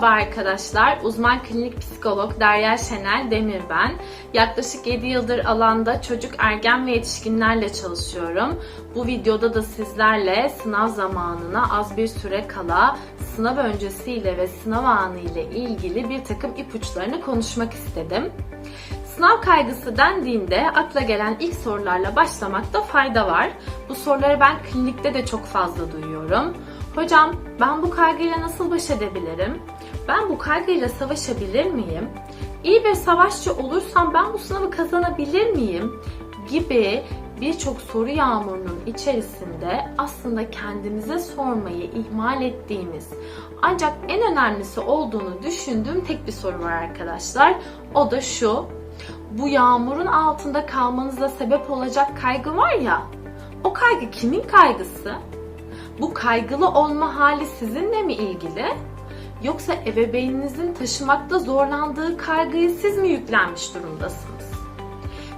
Merhaba arkadaşlar, uzman klinik psikolog Derya Şenel Demir ben. Yaklaşık 7 yıldır alanda çocuk, ergen ve yetişkinlerle çalışıyorum. Bu videoda da sizlerle sınav zamanına az bir süre kala sınav öncesiyle ve sınav anı ile ilgili bir takım ipuçlarını konuşmak istedim. Sınav kaygısı dendiğinde akla gelen ilk sorularla başlamakta fayda var. Bu soruları ben klinikte de çok fazla duyuyorum. Hocam ben bu kaygıyla nasıl baş edebilirim? Ben bu kaygıyla savaşabilir miyim? İyi bir savaşçı olursam ben bu sınavı kazanabilir miyim? Gibi birçok soru yağmurunun içerisinde aslında kendimize sormayı ihmal ettiğimiz ancak en önemlisi olduğunu düşündüğüm tek bir soru var arkadaşlar. O da şu. Bu yağmurun altında kalmanıza sebep olacak kaygı var ya. O kaygı kimin kaygısı? Bu kaygılı olma hali sizinle mi ilgili? Yoksa ebeveyninizin taşımakta zorlandığı kaygıyı siz mi yüklenmiş durumdasınız?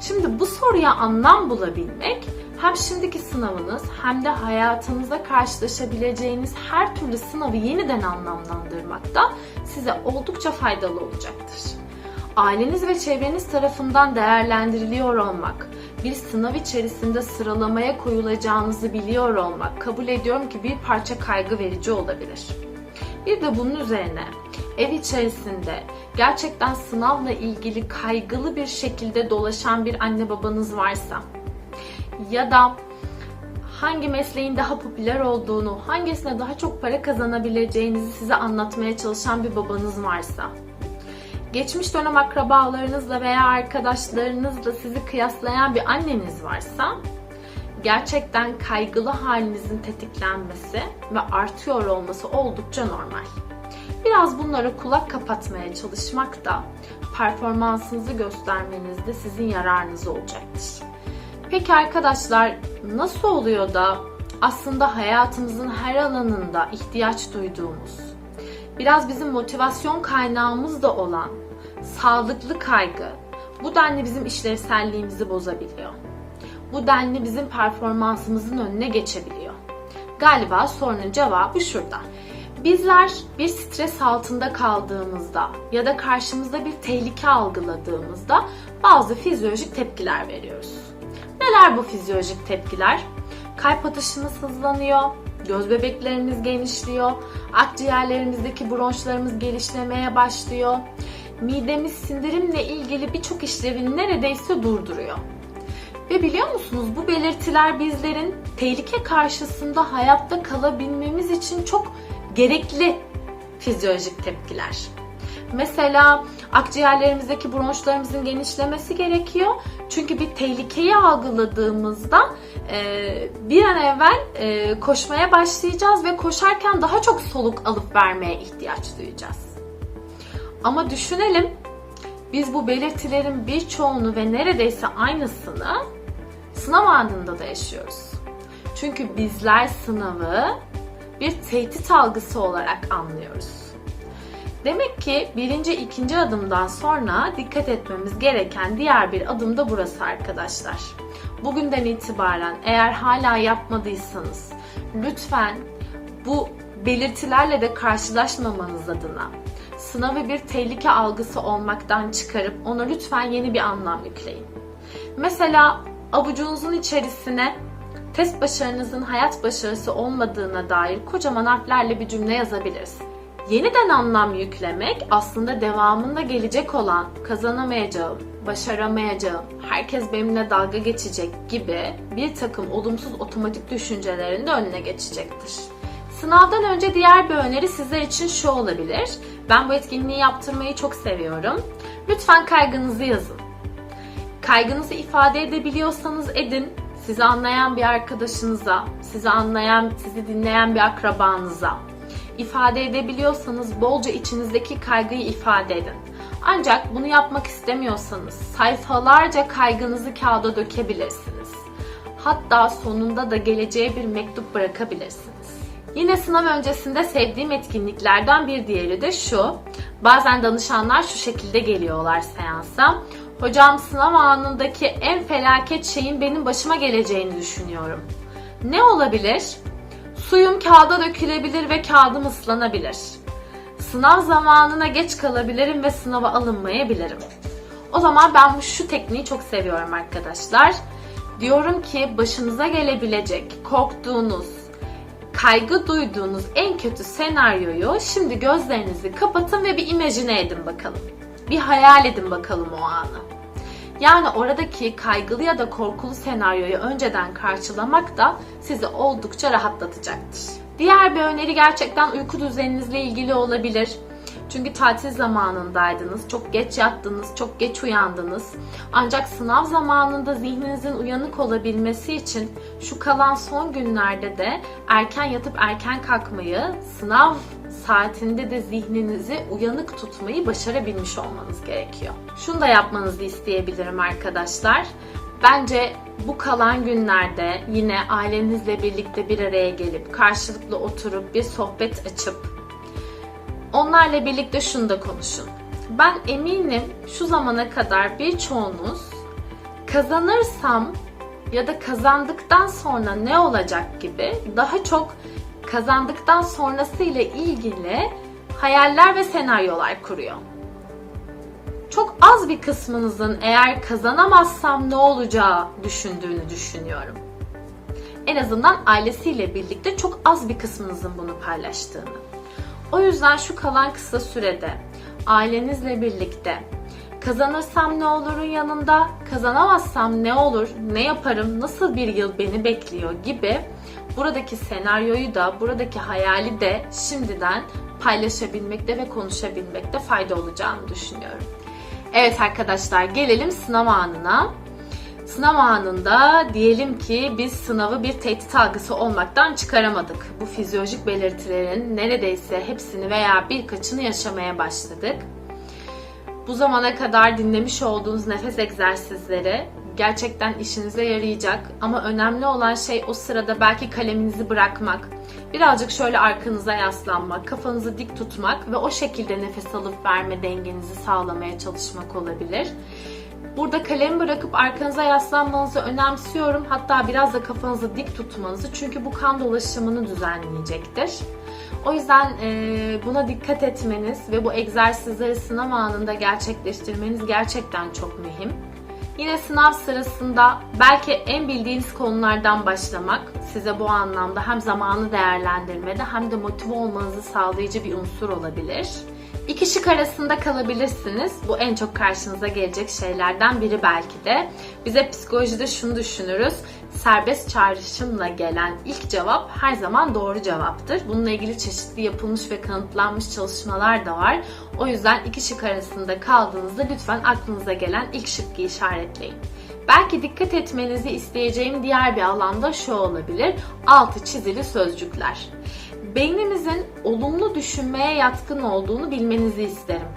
Şimdi bu soruya anlam bulabilmek hem şimdiki sınavınız hem de hayatınıza karşılaşabileceğiniz her türlü sınavı yeniden anlamlandırmakta size oldukça faydalı olacaktır. Aileniz ve çevreniz tarafından değerlendiriliyor olmak, bir sınav içerisinde sıralamaya koyulacağınızı biliyor olmak kabul ediyorum ki bir parça kaygı verici olabilir. Bir de bunun üzerine ev içerisinde gerçekten sınavla ilgili kaygılı bir şekilde dolaşan bir anne babanız varsa ya da hangi mesleğin daha popüler olduğunu, hangisine daha çok para kazanabileceğinizi size anlatmaya çalışan bir babanız varsa geçmiş dönem akrabalarınızla veya arkadaşlarınızla sizi kıyaslayan bir anneniz varsa gerçekten kaygılı halinizin tetiklenmesi ve artıyor olması oldukça normal. Biraz bunlara kulak kapatmaya çalışmak da performansınızı göstermenizde sizin yararınız olacaktır. Peki arkadaşlar nasıl oluyor da aslında hayatımızın her alanında ihtiyaç duyduğumuz, biraz bizim motivasyon kaynağımız da olan sağlıklı kaygı bu denli bizim işlevselliğimizi bozabiliyor. Bu denli bizim performansımızın önüne geçebiliyor. Galiba sorunun cevabı şurada. Bizler bir stres altında kaldığımızda ya da karşımızda bir tehlike algıladığımızda bazı fizyolojik tepkiler veriyoruz. Neler bu fizyolojik tepkiler? Kalp atışımız hızlanıyor, göz bebeklerimiz genişliyor, akciğerlerimizdeki bronşlarımız gelişlemeye başlıyor. Midemiz sindirimle ilgili birçok işlevini neredeyse durduruyor. Ve biliyor musunuz bu belirtiler bizlerin tehlike karşısında hayatta kalabilmemiz için çok gerekli fizyolojik tepkiler. Mesela akciğerlerimizdeki bronşlarımızın genişlemesi gerekiyor. Çünkü bir tehlikeyi algıladığımızda e, bir an evvel e, koşmaya başlayacağız ve koşarken daha çok soluk alıp vermeye ihtiyaç duyacağız. Ama düşünelim biz bu belirtilerin birçoğunu ve neredeyse aynısını sınav anında da yaşıyoruz. Çünkü bizler sınavı bir tehdit algısı olarak anlıyoruz. Demek ki birinci, ikinci adımdan sonra dikkat etmemiz gereken diğer bir adım da burası arkadaşlar. Bugünden itibaren eğer hala yapmadıysanız lütfen bu belirtilerle de karşılaşmamanız adına sınavı bir tehlike algısı olmaktan çıkarıp ona lütfen yeni bir anlam yükleyin. Mesela avucunuzun içerisine test başarınızın hayat başarısı olmadığına dair kocaman harflerle bir cümle yazabilirsiniz. Yeniden anlam yüklemek aslında devamında gelecek olan kazanamayacağım, başaramayacağım, herkes benimle dalga geçecek gibi bir takım olumsuz otomatik düşüncelerin de önüne geçecektir. Sınavdan önce diğer bir öneri sizler için şu olabilir. Ben bu etkinliği yaptırmayı çok seviyorum. Lütfen kaygınızı yazın. Kaygınızı ifade edebiliyorsanız edin. Sizi anlayan bir arkadaşınıza, sizi anlayan, sizi dinleyen bir akrabanıza, ifade edebiliyorsanız bolca içinizdeki kaygıyı ifade edin. Ancak bunu yapmak istemiyorsanız sayfalarca kaygınızı kağıda dökebilirsiniz. Hatta sonunda da geleceğe bir mektup bırakabilirsiniz. Yine sınav öncesinde sevdiğim etkinliklerden bir diğeri de şu. Bazen danışanlar şu şekilde geliyorlar seansa. Hocam sınav anındaki en felaket şeyin benim başıma geleceğini düşünüyorum. Ne olabilir? Suyum kağıda dökülebilir ve kağıdım ıslanabilir. sınav zamanına geç kalabilirim ve sınava alınmayabilirim. O zaman ben şu tekniği çok seviyorum arkadaşlar. Diyorum ki başınıza gelebilecek, korktuğunuz, kaygı duyduğunuz en kötü senaryoyu şimdi gözlerinizi kapatın ve bir imajine edin bakalım. Bir hayal edin bakalım o anı. Yani oradaki kaygılı ya da korkulu senaryoyu önceden karşılamak da sizi oldukça rahatlatacaktır. Diğer bir öneri gerçekten uyku düzeninizle ilgili olabilir. Çünkü tatil zamanındaydınız, çok geç yattınız, çok geç uyandınız. Ancak sınav zamanında zihninizin uyanık olabilmesi için şu kalan son günlerde de erken yatıp erken kalkmayı, sınav saatinde de zihninizi uyanık tutmayı başarabilmiş olmanız gerekiyor. Şunu da yapmanızı isteyebilirim arkadaşlar. Bence bu kalan günlerde yine ailenizle birlikte bir araya gelip karşılıklı oturup bir sohbet açıp onlarla birlikte şunu da konuşun. Ben eminim şu zamana kadar birçoğunuz kazanırsam ya da kazandıktan sonra ne olacak gibi daha çok kazandıktan sonrası ile ilgili hayaller ve senaryolar kuruyor. Çok az bir kısmınızın eğer kazanamazsam ne olacağı düşündüğünü düşünüyorum. En azından ailesiyle birlikte çok az bir kısmınızın bunu paylaştığını. O yüzden şu kalan kısa sürede ailenizle birlikte kazanırsam ne olurun yanında, kazanamazsam ne olur, ne yaparım, nasıl bir yıl beni bekliyor gibi buradaki senaryoyu da, buradaki hayali de şimdiden paylaşabilmekte ve konuşabilmekte fayda olacağını düşünüyorum. Evet arkadaşlar gelelim sınav anına. Sınav anında diyelim ki biz sınavı bir tehdit algısı olmaktan çıkaramadık. Bu fizyolojik belirtilerin neredeyse hepsini veya birkaçını yaşamaya başladık. Bu zamana kadar dinlemiş olduğunuz nefes egzersizleri gerçekten işinize yarayacak ama önemli olan şey o sırada belki kaleminizi bırakmak, birazcık şöyle arkanıza yaslanmak, kafanızı dik tutmak ve o şekilde nefes alıp verme dengenizi sağlamaya çalışmak olabilir. Burada kalemi bırakıp arkanıza yaslanmanızı önemsiyorum. Hatta biraz da kafanızı dik tutmanızı çünkü bu kan dolaşımını düzenleyecektir. O yüzden e, buna dikkat etmeniz ve bu egzersizleri sınav anında gerçekleştirmeniz gerçekten çok mühim. Yine sınav sırasında belki en bildiğiniz konulardan başlamak size bu anlamda hem zamanı değerlendirmede hem de motive olmanızı sağlayıcı bir unsur olabilir. İki şık arasında kalabilirsiniz. Bu en çok karşınıza gelecek şeylerden biri belki de. Bize psikolojide şunu düşünürüz. Serbest çağrışımla gelen ilk cevap her zaman doğru cevaptır. Bununla ilgili çeşitli yapılmış ve kanıtlanmış çalışmalar da var. O yüzden iki şık arasında kaldığınızda lütfen aklınıza gelen ilk şıkkı işaretleyin. Belki dikkat etmenizi isteyeceğim diğer bir alanda şu olabilir. Altı çizili sözcükler beynimizin olumlu düşünmeye yatkın olduğunu bilmenizi isterim.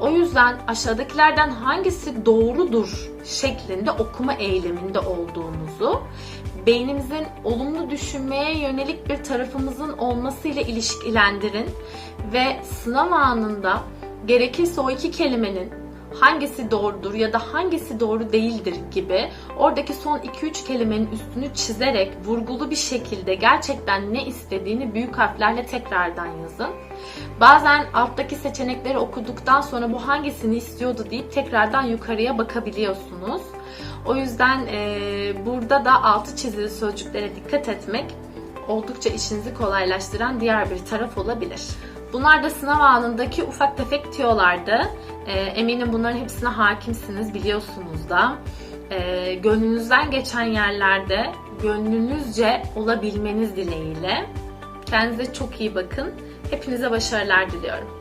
O yüzden aşağıdakilerden hangisi doğrudur şeklinde okuma eyleminde olduğunuzu, beynimizin olumlu düşünmeye yönelik bir tarafımızın olmasıyla ilişkilendirin ve sınav anında gerekirse o iki kelimenin hangisi doğrudur ya da hangisi doğru değildir gibi oradaki son 2-3 kelimenin üstünü çizerek vurgulu bir şekilde gerçekten ne istediğini büyük harflerle tekrardan yazın. Bazen alttaki seçenekleri okuduktan sonra bu hangisini istiyordu deyip tekrardan yukarıya bakabiliyorsunuz. O yüzden e, burada da altı çizili sözcüklere dikkat etmek oldukça işinizi kolaylaştıran diğer bir taraf olabilir. Bunlar da sınav anındaki ufak tefek tiyolardı. E, eminim bunların hepsine hakimsiniz, biliyorsunuz da. E, gönlünüzden geçen yerlerde gönlünüzce olabilmeniz dileğiyle. Kendinize çok iyi bakın. Hepinize başarılar diliyorum.